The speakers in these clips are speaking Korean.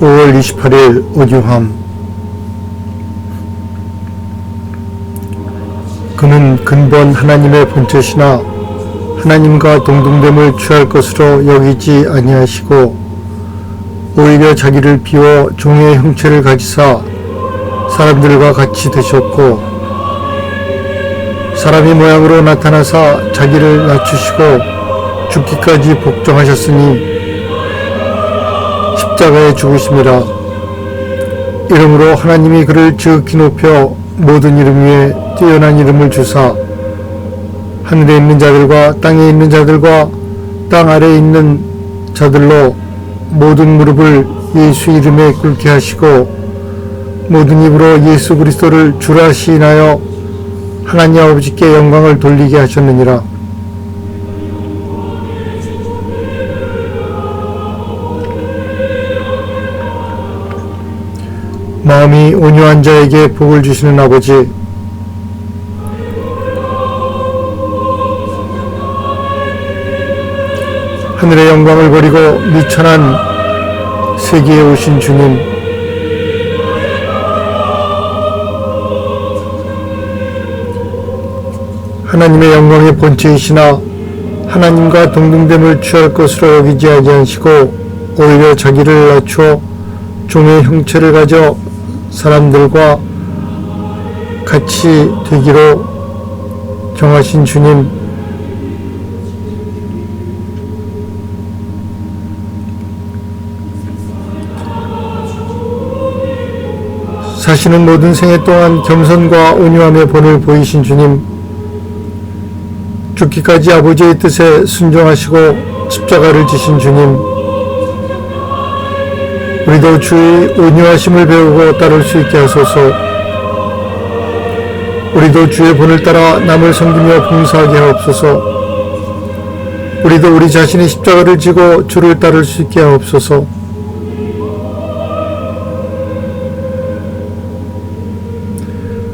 5월 28일 오ju함. 그는 근본 하나님의 본체시나 하나님과 동등됨을 취할 것으로 여기지 아니하시고 오히려 자기를 비워 종의 형체를 가지사 사람들과 같이 되셨고 사람의 모양으로 나타나사 자기를 낮추시고 죽기까지 복종하셨으니 십자가에 죽으심이라 이러므로 하나님이 그를 지극히 높여 모든 이름 위에 뛰어난 이름을 주사 하늘에 있는 자들과 땅에 있는 자들과 땅 아래에 있는 자들로 모든 무릎을 예수 이름에 꿇게 하시고 모든 입으로 예수 그리스도를 주라 시인하여 하나님 아버지께 영광을 돌리게 하셨느니라. 마음이 온유한 자에게 복을 주시는 아버지, 하늘의 영광을 버리고 미천한 세계에 오신 주님, 하나님의 영광의 본체이시나 하나님과 동등됨을 취할 것으로 여기지 아니하시고 오히려 자기를 낮추어 종의 형체를 가져 사람들과 같이 되기로 정하신 주님, 사시는 모든 생애 동안 겸손과 온유함의 본을 보이신 주님, 죽기까지 아버지의 뜻에 순종하시고 십자가를 지신 주님, 우리도 주의 온유하심을 배우고 따를 수 있게 하소서. 우리도 주의 본을 따라 남을 섬기며 봉사하게 하옵소서. 우리도 우리 자신의 십자가를 지고 주를 따를 수 있게 하옵소서.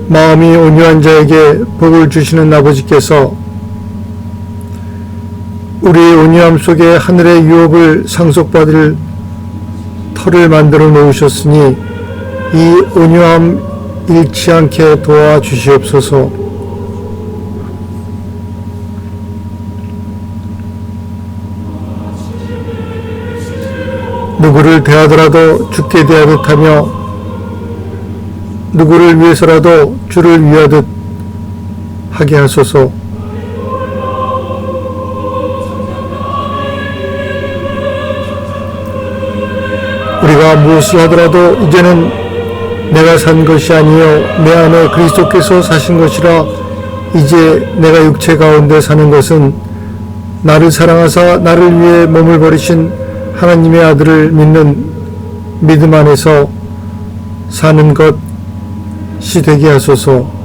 마음이 온유한 자에게 복을 주시는 아버지께서 우리의 온유함 속에 하늘의 유업을 상속받을 터를 만들어 놓으셨으니 이 온유함 잃지 않게 도와주시옵소서. 누구를 대하더라도 죽게 대하듯 하며 누구를 위해서라도 주를 위하듯 하게 하소서. 우리가 무엇을 하더라도 이제는 내가 산 것이 아니요 내 안에 그리스도께서 사신 것이라 이제 내가 육체 가운데 사는 것은 나를 사랑하사 나를 위해 몸을 버리신 하나님의 아들을 믿는 믿음 안에서 사는 것이 되게 하소서.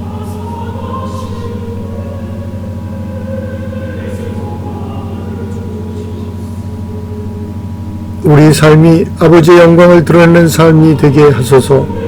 우리 삶이 아버지의 영광을 드러내는 삶이 되게 하소서.